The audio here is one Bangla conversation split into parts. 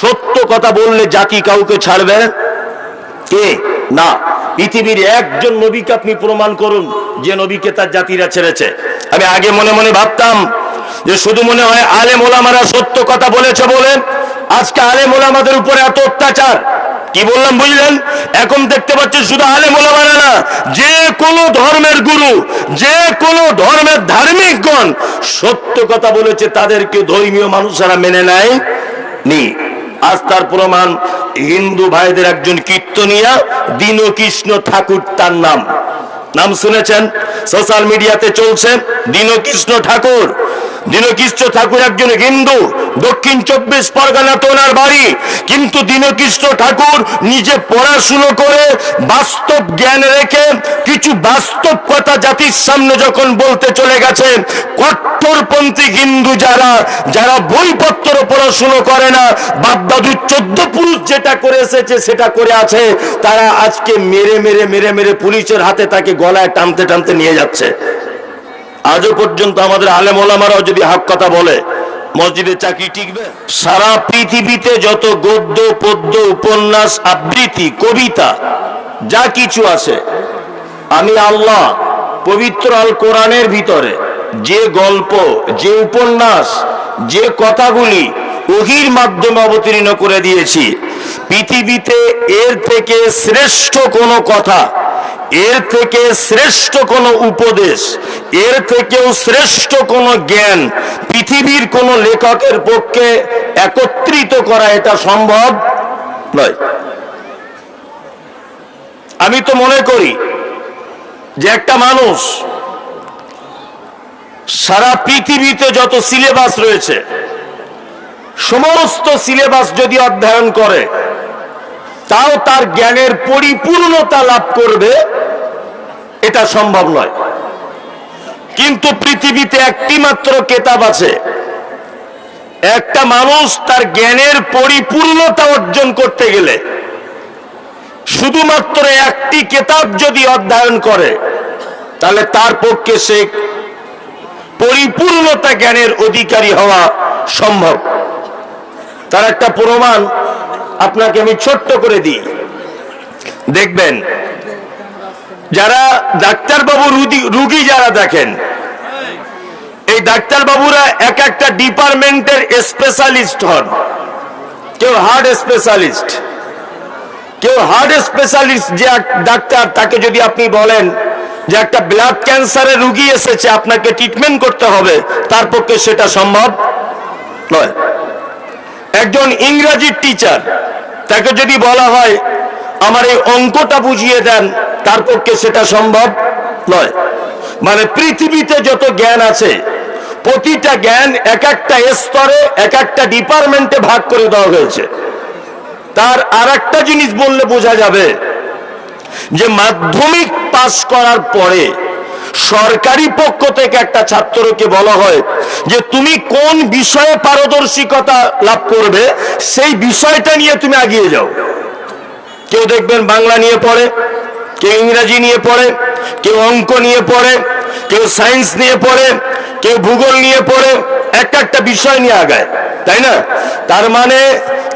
সত্য কথা বললে জাতি কাউকে ছাড়বে? কে? না। পৃথিবীর একজন নবীকে আপনি প্রমাণ করুন যে নবীকে তার জাতিরা ছেড়েছে। আমি আগে মনে মনে ভাবতাম যে শুধু মনে হয় আলেম ওলামারা সত্য কথা বলেছে বলে আজকে আলেম ওলামাদের উপরে এত অত্যাচার। কি বললাম, বুঝলেন? এখন দেখতে পাচ্ছেন শুধু আলেম ওলামারা না, যে কোনো ধর্মের গুরু, যে কোনো ধর্মের ধার্মিকগণ সত্য কথা বলেছে, তাদেরকে ধর্মীয় মানুষেরা মেনে নেয় নি আজ তার প্রমাণ, হিন্দু ভাইদের একজন কীর্তনিয়া দীনকৃষ্ণ ঠাকুর তার নাম। নাম শুনেছেন? সোশ্যাল মিডিয়াতে চলছে দীনকৃষ্ণ ঠাকুর। দীনকৃষ্ণ ঠাকুর একজন হিন্দু। দক্ষিণ চব্বিশ পরগনাতে ওনার বাড়ি। কিন্তু দীনকৃষ্ণ ঠাকুর নিজে পড়াশুনো করে বাস্তব জ্ঞান রেখে কিছু বাস্তব কথা জাতির সামনে যখন বলতে চলে গেছে কট্টরপন্থী হিন্দু যারা যারা বইপত্র পড়াশুনো করে না বাপদাদু চোদ্দ পুরুষ যেটা করে এসেছে সেটা করে আছে, তারা আজকে মেরে মেরে মেরে মেরে পুলিশের হাতে তাকে গলায় টানতে টানতে নিয়ে যাচ্ছে। আজও পর্যন্ত আমাদের আলেম ওলামারাও যদি হক কথা বলে মসজিদে চাকরি টিকবে? সারা পৃথিবীতে যত গদ্য, পদ্য, উপন্যাস, আবৃত্তি, কবিতা, যা কিছু আছে, আমি আল্লাহ পবিত্র আল কোরআনের ভিতরে যে গল্প, যে উপন্যাস, যে কথাগুলি ওহির মাধ্যমে অবতীর্ণ করে দিয়েছি পৃথিবীতে এর থেকে শ্রেষ্ঠ কোনো কথা, এর থেকে শ্রেষ্ঠ কোনো উপদেশ, এর থেকেও শ্রেষ্ঠ কোনো জ্ঞান পৃথিবীর কোনো লেখকের পক্ষে একত্রিত করা এটা সম্ভব নয়। আমি তো মনে করি যে একটা মানুষ সারা পৃথিবীতে যত সিলেবাস রয়েছে সমস্ত সিলেবাস যদি অধ্যয়ন করে, তাও তার জ্ঞানের পরিপূর্ণতা লাভ করবে, এটা সম্ভব নয়। কিন্তু পৃথিবীতে একটি মাত্র কেতাব আছে। একটা মানুষ তার জ্ঞানের পরিপূর্ণতা অর্জন করতে গেলে শুধুমাত্র একটি কেতাব যদি অধ্যয়ন করে, তাহলে তার পক্ষে সে পরিপূর্ণতা জ্ঞানের অধিকারী হওয়া সম্ভব। তার একটা প্রমাণ আপনাকে আমি ছোট্ট করে দিই। দেখবেন, যারা ডাক্তারবাবু রুগী যারা দেখেন, এই ডাক্তারবাবুরা এক একটা ডিপার্টমেন্টের স্পেশালিস্ট হন। কেউ হার্ট স্পেশালিস্ট, কেউ হার্ট স্পেশালিস্ট যে ডাক্তার, তাকে যদি আপনি বলেন যে একটা ব্লাড ক্যান্সারের রুগী এসেছে, আপনাকে ট্রিটমেন্ট করতে হবে, তার পক্ষে সেটা সম্ভব নয়। একজন ইংরাজির টিচার তাকে যদি বলা হয়, আমার এই অঙ্কটা বুঝিয়ে দেন তার পক্ষে সেটা সম্ভব? নয়। মানে পৃথিবীতে যত জ্ঞান আছে, প্রতিটা জ্ঞান এক একটা স্তরে, এক একটা ডিপার্টমেন্টে ভাগ করে দেওয়া হয়েছে। তার আর জিনিস বললে বোঝা যাবে যে মাধ্যমিক পাশ করার পরে সরকারি পক্ষ থেকে একটা ছাত্রকে বলা হয় যে তুমি কোন বিষয়ে পারদর্শিকতা লাভ করবে, সেই বিষয়টা নিয়ে তুমি এগিয়ে যাও। কেউ দেখবেন বাংলা নিয়ে পড়ে, কেউ ইংরাজি নিয়ে পড়ে, কেউ অঙ্ক নিয়ে পড়ে, কেউ সায়েন্স নিয়ে পড়ে, কেউ ভূগোল নিয়ে পড়ে একটা একটা বিষয় নিয়ে আগায়, তাই না? তার মানে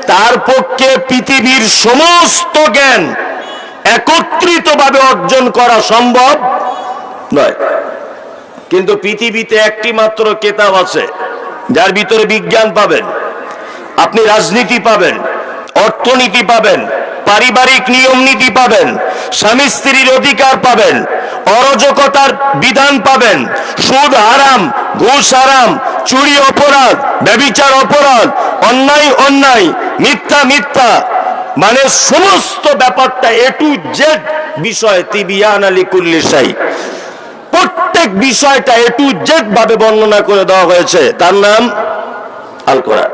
তার পক্ষে পৃথিবীর সমস্ত জ্ঞান একত্রিতভাবে অর্জন করা সম্ভব নয়। কিন্তু পৃথিবীতে একটি মাত্র কেতাব আছে, যার ভিতরে বিজ্ঞান পাবেন, আপনি রাজনীতি পাবেন, অর্থনীতি পাবেন, পারিবারিক নিয়ম নীতি পাবেন, স্বামী স্ত্রীর অধিকার পাবেন, অরাজকতার বিধান পাবেন, সুদ হারাম, ঘুষ হারাম, চুরি অপরাধ, ব্যবিচার অপরাধ, অন্যায় অন্যায়, মিথ্যা মিথ্যা মানে সমস্ত ব্যাপারটা এ টু জেড বিষয় তিবিয়ান আলী কুল্লিশাই প্রত্যেক বিষয়টা এ টু জেড ভাবে বর্ণনা করে দেওয়া হয়েছে। তার নাম আল কোরআন।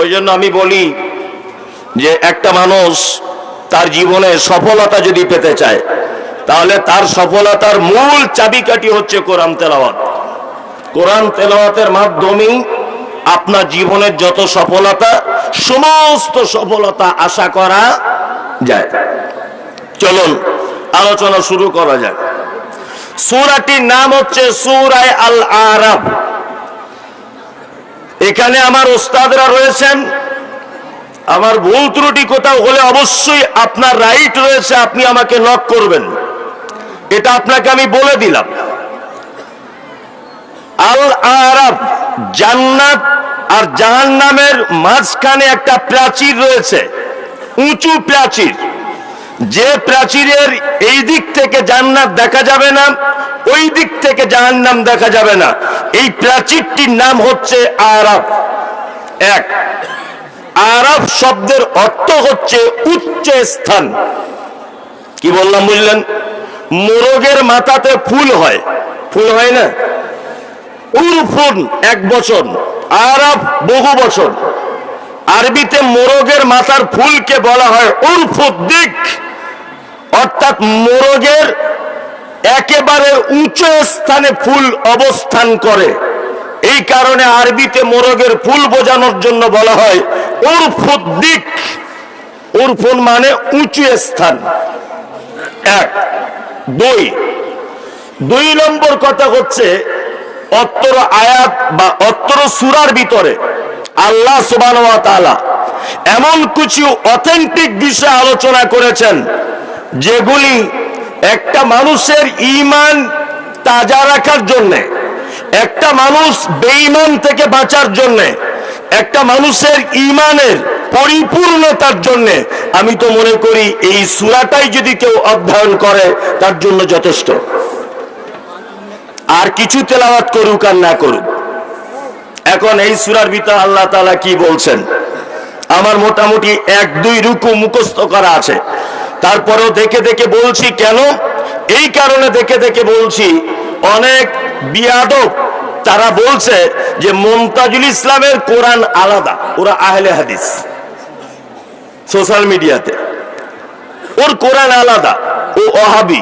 ওই জন্য আমি বলি যে একটা মানুষ তার জীবনে সফলতা যদি পেতে চায়, তাহলে তার সফলতার মূল চাবিকাঠি হচ্ছে কোরআন তেলাওয়াত। কোরআন তেলাওয়াতের মাধ্যমেই আপনার জীবনের যত সফলতা, সমস্ত সফলতা আশা করা যায়। চলুন, আলোচনা শুরু করা যাক। সুরাটির নাম হচ্ছে সুরায় আল আরাব এখানে আমার ওস্তাদরা রয়েছেন। আমার ভুল ত্রুটি কোথাও হলে অবশ্যই আপনার রাইট রয়েছে, আপনি আমাকে নক করবেন। এটা আপনাকে আমি বলে দিলাম। আল আরাফ জান্নাত আর জাহান্নামের মাঝখানে একটা প্রাচীর রয়েছে, উঁচু প্রাচীর। যে প্রাচীরের এই দিক থেকে জান্নাত দেখা যাবে না, ওই দিক থেকে জাহান্নাম দেখা যাবে না। এই প্রাচীরটির নাম হচ্ছে আরাফ এক, আরব শব্দের অর্থ হচ্ছে উচ্চ স্থান। কি বললাম বুঝলেন? মোরগের মাথাতে ফুল হয়। ফুল হয় না? উরফুন এক বছর, আরব বহু বছর। আরবিতে মোরগের মাথার ফুলকে বলা হয় উরফুদ্দিক। অর্থাৎ মোরগের একেবারে উঁচু স্থানে ফুল অবস্থান করে। এই কারণে আরবিতে মোরগের ফুল বোঝানোর জন্য বলা হয় উরফুদ্দিক উরফুন মানে উঁচু স্থান। এক। দুই। দুই নম্বর কথা হচ্ছে অত্তর আয়াত বা অত্তর সুরার ভিতরে আল্লাহ সুবান এমন কিছু অথেন্টিক বিষয়ে আলোচনা করেছেন যেগুলি একটা মানুষের ইমান তাজা রাখার জন্যে, একটা মানুষ বেঈমান থেকে বাঁচার জন্যে, একটা মানুষের ইমানের পরিপূর্ণতার জন্য, আমি তো মনে করি এই সুরাটাই যদি কেউ অধ্যয়ন করে, তার জন্য যথেষ্ট। আর কিছু তেলাওয়াত করুক আর না করুক। এখন এই সুরার ভিতরে আল্লাহ তালা কি বলছেন? আমার মোটামুটি এক দুই রুকু মুখস্থ করা আছে। তারপরেও দেখে দেখে বলছি, কেন? এই কারণে দেখে দেখে বলছি, অনেক বিয়াদব তারা বলছে যে মমতাজুল ইসলামের কোরআন আলাদা, ওরা আহলে হাদিস, সোশ্যাল মিডিয়াতে। ওর কোরআন আলাদা, ও অহাবি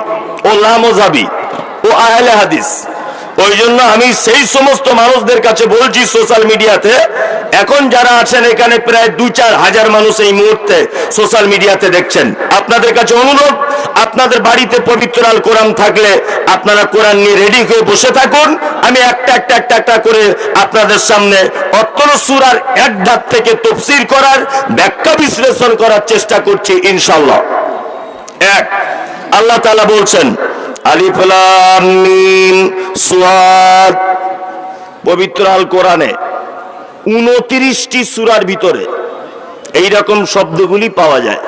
ও লামি ও আহলে হাদিস। ওই জন্য আমি সেই সমস্ত মানুষদের কাছে বলছি সোশ্যাল মিডিয়াতে, এখন যারা আছেন এখানে প্রায় দু চার হাজার মানুষ এই মুহূর্তে সোশ্যাল মিডিয়াতে দেখছেন। আপনাদের কাছে অনুরোধ, আপনাদের বাড়িতে পবিত্র আল কোরআন থাকলে আপনারা কোরআন নিয়ে রেডি হয়ে বসে থাকুন। আমি একটা একটা একটা একটা করে আপনাদের সামনে অত্তর সুরার এক ধাপ থেকে তফসির করার, ব্যাখ্যা বিশ্লেষণ করার চেষ্টা করছি ইনশাল্লাহ এক, আল্লাহ তাআলা বলছেন আলিফ লাম মিম সুয়াদ। পবিত্র আল কোরআনে উনত্রিশটি সূরার ভিতরে এই রকম শব্দগুলি পাওয়া যায়।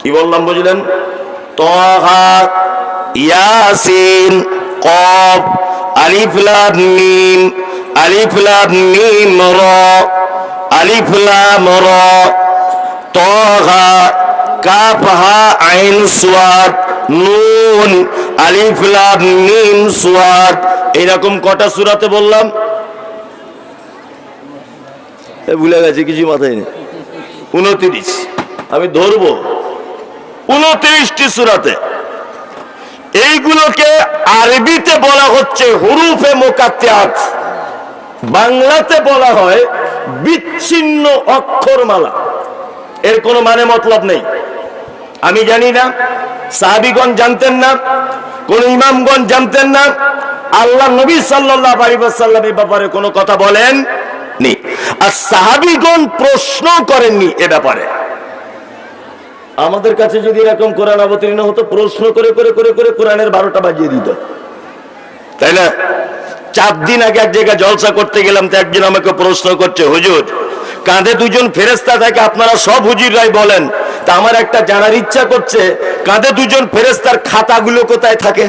কি বললাম, বুঝলেন? তহা ইয়াসিন, কফ, আলিফ লাম মিম, আলিফ লাম মিম র, আলিফ লাম র। তহা কাফ আইন, সুয়াদ, নুন আলিফ লাম মিম সুয়াদ এরকম কটা সূরাতে বললাম? ভুলে গেছে কিছু মাথায় নেই। উনত্রিশ। আমি ধরবো। উনত্রিশটি সুরাতে। এইগুলোকে আরবিতে বলা হচ্ছে হুরুফে মোকাত্যাত বাংলাতে বলা হয় বিচ্ছিন্ন অক্ষরমালা। এর কোনো মানে মতলব নেই। আমি জানি না, সাহাবিগণ জানতেন না। কোন ইমামগণ জানতেন না? আল্লাহ নবী সাল্লাহ আলিবাসাল্লাম এই ব্যাপারে কোনো কথা বলেন নি আর সাহাবিগণ প্রশ্ন করেননি এ ব্যাপারে। আমাদের কাছে যদি এরকম কোরআন অবতীর্ণ হতো, প্রশ্ন করে করে করে করে কোরআনের বারোটা বাজিয়ে দিত। তাই না? চার দিন আগে এক জায়গায় জলসা করতে গেলাম, তো একজন আমাকে প্রশ্ন করছে, হুজুর, কাঁধে দুজন ফেরেস্তা থাকে, আপনারা সব হুজুররাই বলেন। তা আমার একটা জানার ইচ্ছা করছে, কাঁধে দুজন ফেরেস্তার খাতাগুলো কোথায় থাকে?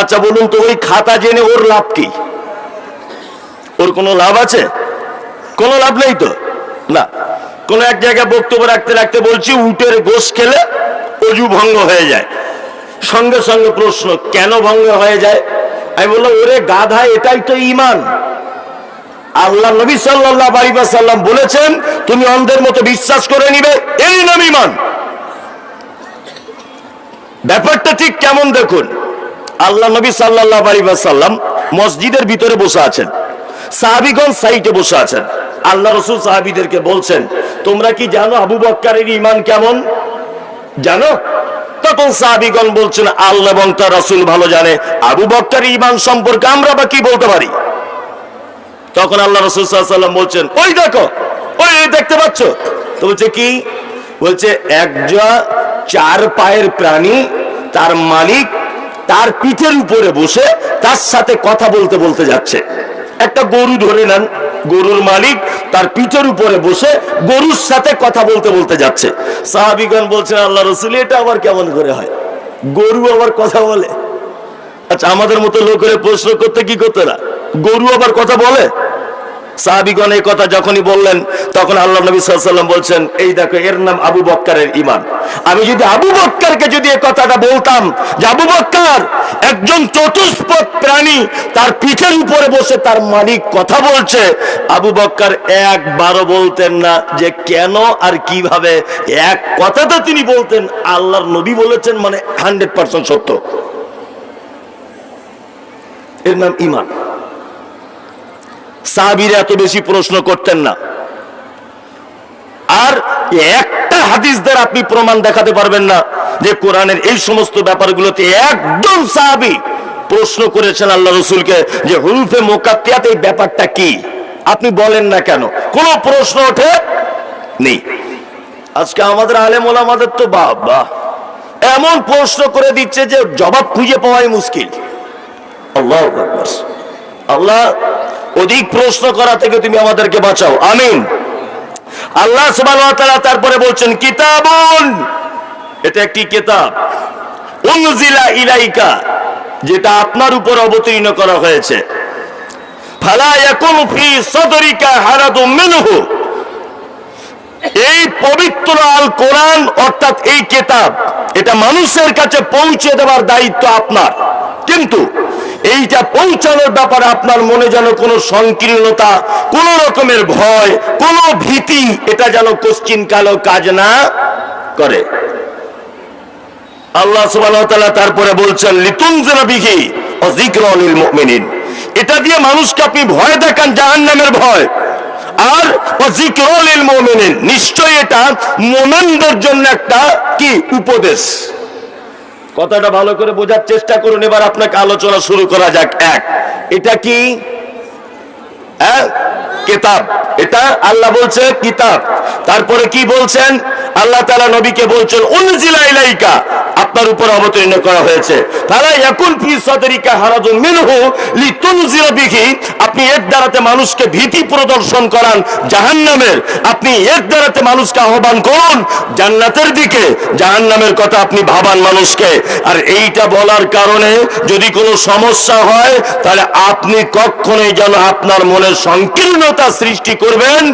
আচ্ছা বলুন তো, ওই খাতা জেনে ওর লাভ কি? ওর কোনো লাভ আছে? কোনো লাভ নেই তো? না। কোন এক জায়গায় বক্তব্য রাখতে রাখতে বলছি, উটের গোস খেলে অজু ভঙ্গ হয়ে যায়। সঙ্গে সঙ্গে প্রশ্ন, কেন ভঙ্গ হয়ে যায়? আমি বললাম, ওরে গাধা, এটাই তো ইমান আল্লাহ নবী সাল্লাহ আলিবা সাল্লাম বলেছেন, তুমি অন্ধের মতো বিশ্বাস করে নিবে এই নাম ইমান ব্যাপারটা ঠিক কেমন দেখুন? আল্লাহ নবী সাল্লাহ সাল্লাম মসজিদের ভিতরে বসে আছেন সাহাবিগঞ্জ সাইটে বসে আছেন। আল্লাহ রসুল সাহাবিদেরকে বলছেন, তোমরা কি জানো আবু বক্কারের ইমান কেমন? জানো? তখন সাহাবিগণ বলছেন, আল্লাহ এবং তার রসুল ভালো জানে, আবু বক্কার ইমান সম্পর্কে আমরা বা কি বলতে পারি? তখন আল্লাহ রসুল সাল্লাম বলছেন, ওই দেখো, ওই দেখতে পাচ্ছ? তো বলছে কি? বলছে একজা চার পায়ের প্রাণী, তার মালিক তার পিঠের উপরে বসে তার সাথে কথা বলতে বলতে যাচ্ছে। একটা গরু ধরে নেন গরুর মালিক তার পিঠের উপরে বসে গরুর সাথে কথা বলতে বলতে যাচ্ছে। সাহাবিগণ বলছেন আল্লাহ রসুল, এটা আবার কেমন করে হয়? গরু আবার কথা বলে? আচ্ছা আমাদের মতো লোকের প্রশ্ন করতে কি করতে না গরু আবার কথা বলে? সাহাবিগণ এই কথা যখনই বললেন, তখন আল্লাহ নবী সাল্লাম বলছেন, এই দেখো, এর নাম আবু বক্কারের ইমান আমি যদি আবু বক্কারকে যদি এই কথাটা বলতাম, যে আবু বক্কার একজন চতুষ্পদ প্রাণী, তার পিঠের উপরে বসে তার মালিক কথা বলছে, আবু বক্কার একবারও বলতেন না যে কেন আর কীভাবে। এক কথাটা তিনি বলতেন, আল্লাহর নবী বলেছেন মানে হান্ড্রেড পার্সেন্ট সত্য। এর নাম ইমান সাহাবিরা এত বেশি প্রশ্ন করতেন না। আর একটা হাদিস দ্বারা আপনি প্রমাণ দেখাতে পারবেন না যে কোরআনের এই সমস্ত ব্যাপারগুলোতে একদম সাহাবি প্রশ্ন করেছেন আল্লাহ রসুলকে যে হুরুফে মোকাত্তিয়াত এই ব্যাপারটা কি? আপনি বলেন না কেন? কোনো প্রশ্ন ওঠে নেই। আজকে আমাদের আলেম ওলামাদের তো বাবা, এমন প্রশ্ন করে দিচ্ছে যে জবাব খুঁজে পাওয়াই মুশকিল। আল্লাহ আল্লাহ অধিক প্রশ্ন করা থেকে তুমি আমাদেরকে বাঁচাও। আমিন। আল্লাহ তারপরে বলছেন, কিতাবুন। এটা একটি কিতাব। উনজিলা ইলাইকা, যেটা আপনার উপর অবতীর্ণ করা হয়েছে। এই পবিত্র আল কোরআন অর্থাৎ এই কেতাব, এটা মানুষের কাছে পৌঁছে দেওয়ার দায়িত্ব আপনার। কিন্তু এইটা পৌঁছানোর ব্যাপারে আপনার মনে যেন কোনো সংকীর্ণতা, কোন রকমের ভয়, কোনো ভীতি, এটা যেন কোশ্চিন কালো কাজ না করে। আল্লাহ তাআলা তারপরে বলছেন বিহি ওয়া যিকরা লিল এটা দিয়ে মানুষকে আপনি ভয় দেখান, জাহান্নামের ভয়। আর নিশ্চয়ই এটা মুমিনদের জন্য একটা কি? উপদেশ। কথাটা ভালো করে বোঝার চেষ্টা করুন, এবার আপনাকে আলোচনা শুরু করা যাক। এক, এটা কি? হ্যাঁ? কিতাব। এটা আল্লাহ বলছে কিতাব। তারপরে কি বলছেন? আল্লাহ তাআলা নবীকে বলছেন, উনজিলা আপনার উপর অবতীর্ণ করা হয়েছে। তারা ইয়াকুন ফি সাদরিকা হারাজুন মিনহু লিতুনজিরা বিহি। আপনি এর দ্বারাতে মানুষকে ভীতি প্রদর্শন করান জাহান্নামের। আপনি এর দ্বারাতে মানুষকে আহ্বান করুন জান্নাতের দিকে। জাহান্নামের কথা আপনি ভাবান মানুষকে। আর এইটা বলার কারণে যদি কোনো সমস্যা হয়, তাহলে আপনি কখনোই যেন আপনার মনে সংকীর্ণতা সৃষ্টি করবেন?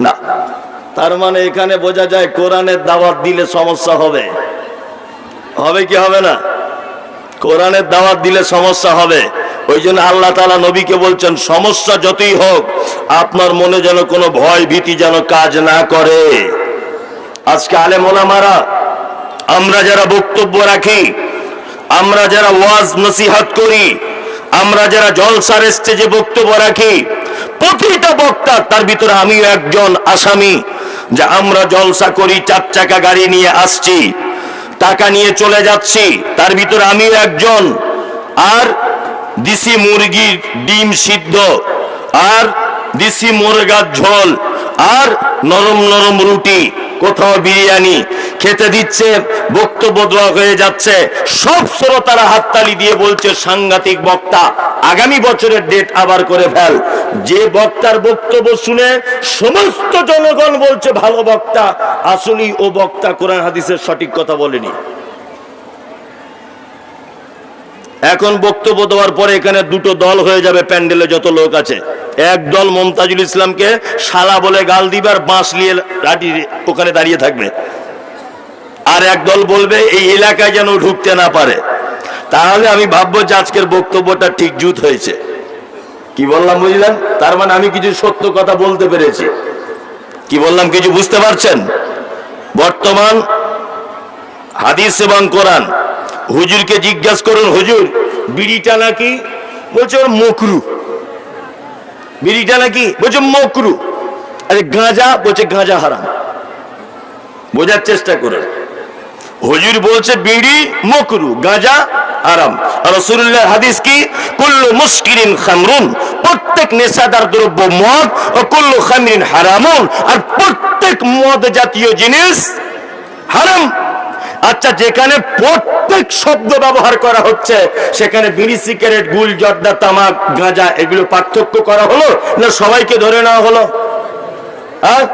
না। তার মানে এখানে বোঝা যায় কোরআনের দাওয়াত দিলে সমস্যা হবে। হবে কি হবে না? কোরআনের দাওয়াত দিলে সমস্যা হবে। ওই জন্য আল্লাহ তালা নবীকে বলছেন, সমস্যা যতই হোক, আপনার মনে যেন কোনো ভয় ভীতি যেন কাজ না করে। আজকে আলে মোলামারা আমরা যারা বক্তব্য রাখি, আমরা যারা ওয়াজ নসিহাত করি, আমরা যারা জলসার স্টেজে বক্তব্য রাখি প্রতিটা বক্তা, তার ভিতরে আমিও একজন আসামি, যে আমরা জলসা করি, চার চাকা গাড়ি নিয়ে আসছি, টাকা নিয়ে চলে যাচ্ছি, তার ভিতরে আমিও একজন। আর দিশি মুরগির ডিম সিদ্ধ, আর দিশি মুরগার ঝোল, আর নরম নরম রুটি, কোথাও বিরিয়ানি খেতে দিচ্ছে, বক্তব্য দেওয়া হয়ে যাচ্ছে। সব শ্রোতারা হাততালি দিয়ে বলছে, সাংঘাতিক বক্তা, আগামী বছরের ডেট আবার করে ফেল। যে বক্তার বক্তব্য শুনে সমস্ত জনগণ বলছে, ভালো বক্তা। আসলেই ও বক্তা কোরআন হাদিসের সঠিক কথা বলেনি। এখন বক্তব্য দেওয়ার পরে এখানে দুটো দল হয়ে যাবে, প্যান্ডেলে যত লোক আছে। এক দল মমতাজুল ইসলামকে শালা বলে গাল দিবার বাঁশ নিয়ে ওখানে দাঁড়িয়ে থাকবে। আর এক দল বলবে, এই এলাকায় যেন ঢুকতে না পারে। তাহলে আমি ভাববো যে আজকের বক্তব্যটা ঠিক জুত হয়েছে। কি বললাম বুঝলেন? তার মানে আমি কিছু সত্য কথা বলতে পেরেছি। কি বললাম, কিছু বুঝতে পারছেন? বর্তমান হাদিস এবং কোরআন, হুজুরকে জিজ্ঞাসা করুন, হুজুর, বিড়িটা নাকি? বলছে, ওর মকরু। বিড়িটা নাকি? বলছে, মকরু। আরে, গাঁজা? বলছে, গাঁজা হারাম। বোঝার চেষ্টা করুন। হুজুর বলছে, বিড়ি, মকরু, গাঁজা, আরাম। রসুল্লাহ হাদিস কি? কুল্লু মুস্কিরিন খামরুন, প্রত্যেক নেশাদার দ্রব্য মদ, ও কুল্লু খামরিন হারামুন, আর প্রত্যেক মদ জাতীয় জিনিস হারাম। আচ্ছা যেখানে প্রত্যেক শব্দ ব্যবহার করা হচ্ছে, সেখানে বিড়ি, সিগারেট, গুল, জর্দা, তামাক, গাঁজা, এগুলো পার্থক্য করা হলো না সবাইকে ধরে নেওয়া হলো? হ্যাঁ?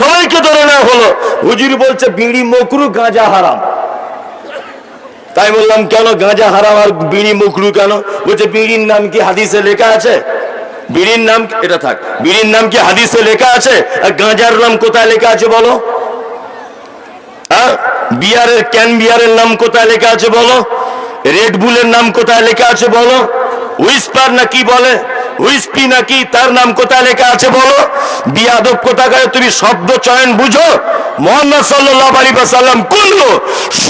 সবাইকে ধরে নেওয়া হলো। হুজুর বলছে, বিড়ি, মকরু, গাঁজা হারাম। তাই বললাম, কেন গাঁজা হারাম আর বিড়ি মুখরু কেন? বলছে, বিড়ির নাম কি হাদিসে লেখা আছে? বিড়ির নাম এটা থাক, বিড়ির নাম কি হাদিসে লেখা আছে? আর গাঁজার নাম কোথায় লেখা আছে বলো? হ্যাঁ বিয়ারের, ক্যান বিয়ারের নাম কোথায় লেখা আছে বলো? রেড বুলের নাম কোথায় লেখা আছে বলো? হুইসপার না কি বলে? নাকি তার নাম কোথায় লেখা আছে বলো? বিয়াদব তুমি শব্দ চয়ন বুঝো? মোহাম্মদ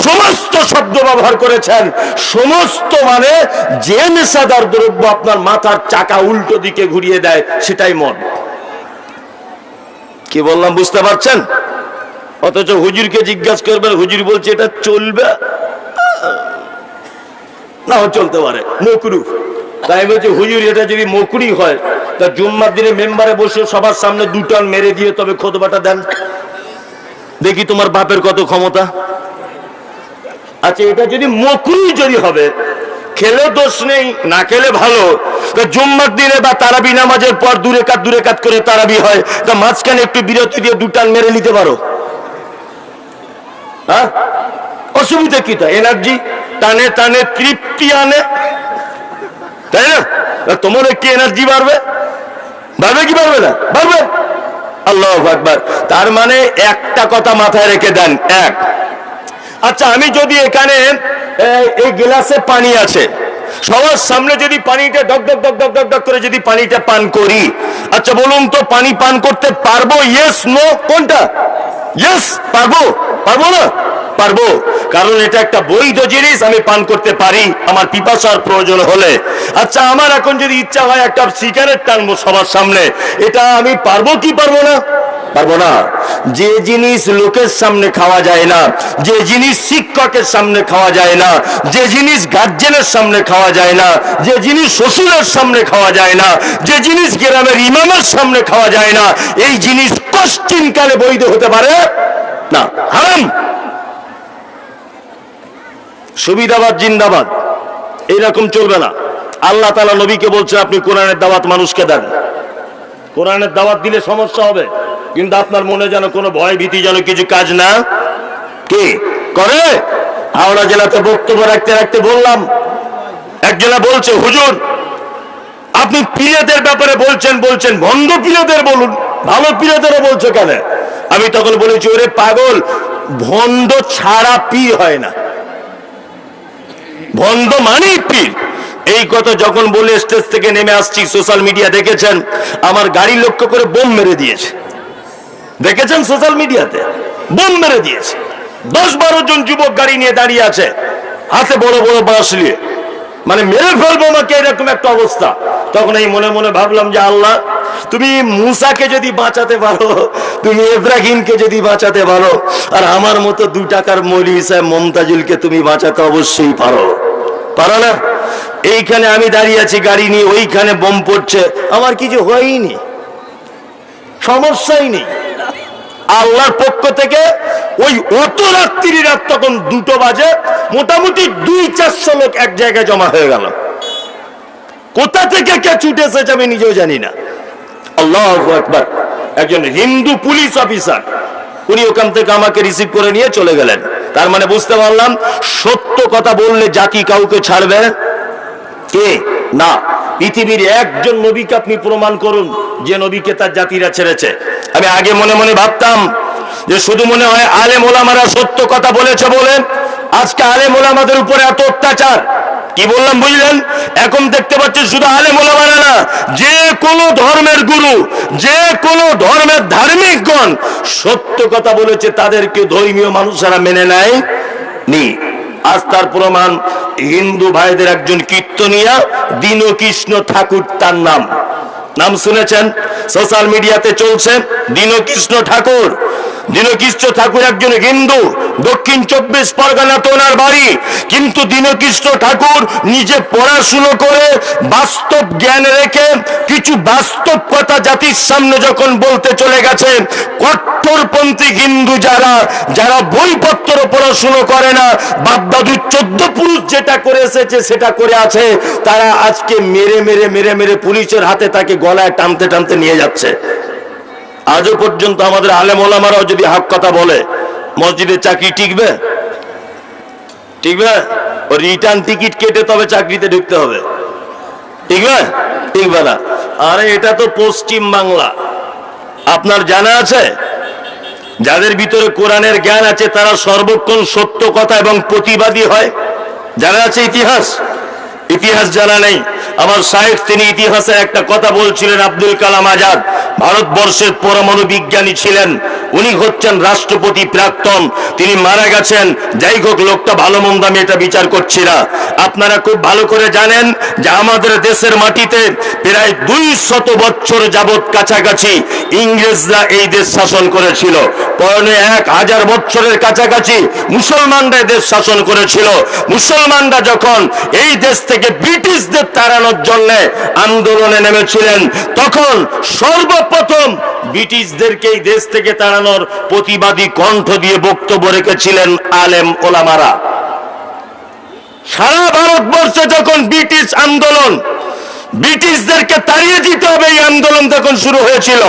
সমস্ত শব্দ ব্যবহার করেছেন। সমস্ত মানে যে নেশাদার দ্রব্য আপনার মাথার চাকা উল্টো দিকে ঘুরিয়ে দেয়, সেটাই মদ কি বললাম, বুঝতে পারছেন? অথচ হুজুরকে জিজ্ঞাসা করবেন, হুজুর বলছে, এটা চলবে? না, চলতে পারে। মকরু তাই বলছে, হুজুর, এটা যদি মকরি হয়, তা জুম্মার দিনে মেম্বারে বসে সবার সামনে দুটান মেরে দিয়ে তবে খোদবাটা দেন। দেখি তোমার বাপের কত ক্ষমতা। আচ্ছা এটা যদি মকরুই যদি হবে, খেলে দোষ নেই, না খেলে ভালো। তা জুম্মার দিনে বা তারাবি নামাজের পর দূরে কাত দূরে কাত করে তারাবি হয়, তা মাঝখানে একটু বিরতি দিয়ে দুটান মেরে নিতে পারো। হ্যাঁ? অসুবিধা কি তা? এনার্জি টানে টানে, তৃপ্তি আনে। তাই না? তোমার একটি এনার্জি বাড়বে? বাড়বে কি বাড়বে না? বাড়বে। আল্লাহ আকবার। তার মানে একটা কথা মাথায় রেখে দেন, এক। আচ্ছা আমি যদি এখানে এই গ্লাসে পানি আছে, সবার সামনে যদি পানিটা ডক ডক ডক ডক ডক ডক করে যদি পানিটা পান করি আচ্ছা বলুন তো পানি পান করতে পারব? ইয়েস নো কোনটা? ইয়েস পারব? পারব না? পারব। কারণ এটা একটা বৈধ জিনিস, আমি পান করতে পারি। আমার পিপাসার প্রয়োজন হলে। আচ্ছা আমার এখন যদি ইচ্ছা হয় একটা সিগারেট টানবো সবার সামনে, এটা আমি পারব কি পারব না? যে জিনিস লোকের সামনে খাওয়া যায় না, যে জিনিস শিক্ষকের সামনে খাওয়া যায় না, যে জিনিস গার্জেনের সামনে খাওয়া যায় না, যে জিনিস শ্বশুরের সামনে খাওয়া যায় না, যে জিনিস গ্রামের ইমামের সামনে খাওয়া যায় না, এই জিনিস কষ্টিনকালে বৈধ হতে পারে না। হারাম। সুবিধাবাদ জিন্দাবাদ। এইরকম চলবে না। আল্লাহ তালা নবীকে বলছে আপনি কোরআনের দাওয়াত মানুষকে দেন। কোরআনের দাওয়াত দিলে সমস্যা হবে। কিন্তু আপনার মনে যেন কোনো ভয় ভীতি যেন কিছু কাজ না কে করে? হাওড়া জেলাতে বক্তব্য রাখতে রাখতে বললাম, একজনা বলছে, হুজুর, আপনি পীরেদের ব্যাপারে বলছেন বলছেন, ভণ্ড পীরেদের বলুন, ভালো পীরেদেরও বলছো কেন? আমি তখন বলেছি, ওরে পাগল, ভণ্ড ছাড়া পীর হয় না। ভণ্ড মানেই পীর এই কথা যখন বলে স্টেজ থেকে নেমে আসছি, সোশ্যাল মিডিয়া দেখেছেন? আমার গাড়ি লক্ষ্য করে বোম মেরে দিয়েছে। দেখেছেন সোশ্যাল মিডিয়াতে? বোম মেরে দিয়েছে। দশ বারো জন যুবক গাড়ি নিয়ে দাঁড়িয়ে আছে। হাতে বড় বড় বাঁশ নিয়ে। মানে মেরে ফেলব আমাকে এরকম একটা অবস্থা। তখন এই মনে মনে ভাবলাম যে আল্লাহ, তুমি মুসাকে যদি বাঁচাতে পারো, তুমি ইব্রাহিমকে যদি বাঁচাতে পারো, আর আমার মতো দু টাকার মৌলী সাহেব মমতাজুলকে তুমি বাঁচাতে অবশ্যই পারো। পারো না? এইখানে আমি দাঁড়িয়ে আছি, গাড়ি নিয়ে, ওইখানে বোম পড়ছে। আমার কিছু হয়নি। সমস্যাই নেই। আল্লাহর পক্ষ থেকে ওই অত রাত্রি রাত তখন দুটো বাজে, মোটামুটি দুই চারশো লোক এক জায়গায় জমা হয়ে গেল। কোথা থেকে কে ছুটে এসেছে আমি নিজেও জানি না। আল্লাহ একবার একজন হিন্দু পুলিশ অফিসার, উনি ওখান থেকে আমাকে রিসিভ করে নিয়ে চলে গেলেন। তার মানে বুঝতে পারলাম, সত্য কথা বললে জাতি কাউকে ছাড়বে? কে? না। পৃথিবীর একজন নবীকে আপনি প্রমাণ করুন যে নবীকে তার জাতিরা ছেড়েছে। আমি আগে মনে মনে ভাবতাম যে শুধু মনে হয় আলে মোলামারা সত্য কথা বলেছে বলে আজকে আলে মোলামাদের উপরে এত অত্যাচার। কি বললাম বুঝলেন? এখন দেখতে পাচ্ছি শুধু আলেম ওলামারা না, যে কোনো ধর্মের গুরু, যে কোনো ধর্মের ধার্মিকগণ সত্য কথা বলেছে, তাদেরকে ধর্মীয় মানুষেরা মেনে নেয় নি। আজ তার প্রমাণ, হিন্দু ভাইদের একজন কীর্তনিয়া দীনকৃষ্ণ ঠাকুর তার নাম। নাম শুনেছেন? সোশ্যাল মিডিয়াতে চলছে দীনকৃষ্ণ ঠাকুর। দীনকৃষ্ণ ঠাকুর একজন হিন্দু, দক্ষিণ চব্বিশ পরগনা তো ওনার বাড়ি। কিন্তু দীনকৃষ্ণ ঠাকুর নিজে পড়াশুনো করে বাস্তব জ্ঞান রেখে কিছু বাস্তব কথা জাতির সামনে যখন বলতে চলে গেছে, কট্টরপন্থী হিন্দু যারা যারা বইপত্র পড়াশুনো করে না, বাপদাদু চোদ্দ পুরুষ যেটা করে এসেছে, সেটা করে আছে, তারা আজকে মেরে মেরে মেরে মেরে পুলিশের হাতে তাকে গলায় টানতে টানতে নিয়ে যাচ্ছে। আজও পর্যন্ত আমাদের আলেম ওলামারাও যদি হাক কথা বলে, মসজিদে চাকরি টিকবে? টিকবে? রিটার্ন টিকিট কেটে তবে চাকরিতে ঢুকতে হবে। টিকবে? টিকবে না। আরে, এটা তো পশ্চিম বাংলা। আপনার জানা আছে? যাদের ভিতরে কোরআনের জ্ঞান আছে, তারা সর্বক্ষণ সত্য কথা এবং প্রতিবাদী হয়। জানা আছে ইতিহাস? ইতিহাস জানা নেই। আমার সাহেব তিনি ইতিহাসে একটা কথা বলছিলেন, আব্দুল কালাম আজাদ। ভারতবর্ষের পরমাণু বিজ্ঞানী ছিলেন। উনি হচ্ছেন রাষ্ট্রপতি প্রাক্তন। তিনি মারা গেছেন। যাই হোক, লোকটা ভালো মন্দ আমি এটা বিচার করছি না। আপনারা খুব ভালো করে জানেন যে আমাদের দেশের মাটিতে প্রায় দুই শত বছর যাবৎ কাছাকাছি ইংরেজরা এই দেশ শাসন করেছিল। পরনে এক হাজার বছরের কাছাকাছি মুসলমানরা দেশ শাসন করেছিল। মুসলমানরা যখন এই দেশ থেকে ব্রিটিশদের তাড়ানোর জন্য আন্দোলনে নেমেছিলেন। তখন সর্বপ্রথম ব্রিটিশদেরকে এই দেশ থেকে তাড়ানোর প্রতিবাদী কণ্ঠ দিয়ে বক্তব্য রেখেছিলেন আলেম ওলামারা। সারা ভারতবর্ষে যখন ব্রিটিশ আন্দোলন, ব্রিটিশদেরকে তাড়িয়ে দিতে হবে এই আন্দোলন তখন শুরু হয়েছিল।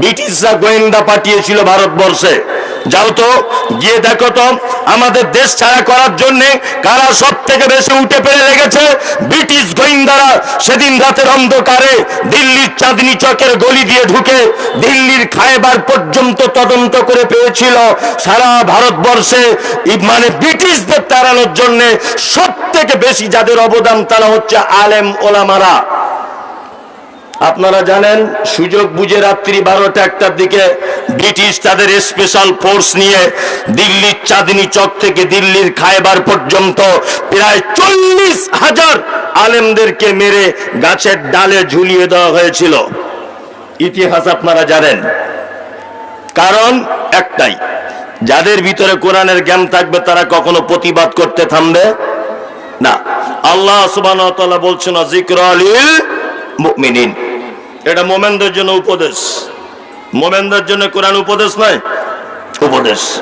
ব্রিটিশরা গোয়েন্দা পাঠিয়েছিল ভারতবর্ষে। যাও তো, গিয়ে দেখো তো, আমাদের দেশ ছাড়া করার জন্য কারা সব থেকে বেশি উঠে পেরে লেগেছে? ব্রিটিশ গোয়েন্দারা সেদিন রাতের অন্ধকারে দিল্লির চাঁদনি চকের গলি দিয়ে ঢুকে দিল্লির খায়বার পর্যন্ত তদন্ত করে পেয়েছিল সারা ভারতবর্ষে। মানে ব্রিটিশদের তাড়ানোর জন্য সব থেকে বেশি যাদের অবদান তারা হচ্ছে আলেম ওলামারা। আপনারা জানেন, সুযোগ বুঝে রাত্রি বারোটা একটার দিকে ব্রিটিশ তাদের স্পেশাল ফোর্স নিয়ে দিল্লির চাঁদনি চক থেকে দিল্লির খায়বার পর্যন্ত প্রায় চল্লিশ হাজার আলেমদেরকে মেরে গাছের ডালে ঝুলিয়ে দেওয়া হয়েছিল। ইতিহাস আপনারা জানেন। কারণ একটাই, যাদের ভিতরে কোরআনের জ্ঞান থাকবে তারা কখনো প্রতিবাদ করতে থামবে না। আল্লাহ তাআলা বলছেন জিক্র আলিল মুমিনিন। এটা মোমেনদের জন্য উপদেশ। মোমেনদের জন্য কোরআন উপদেশ নয় উপদেশ।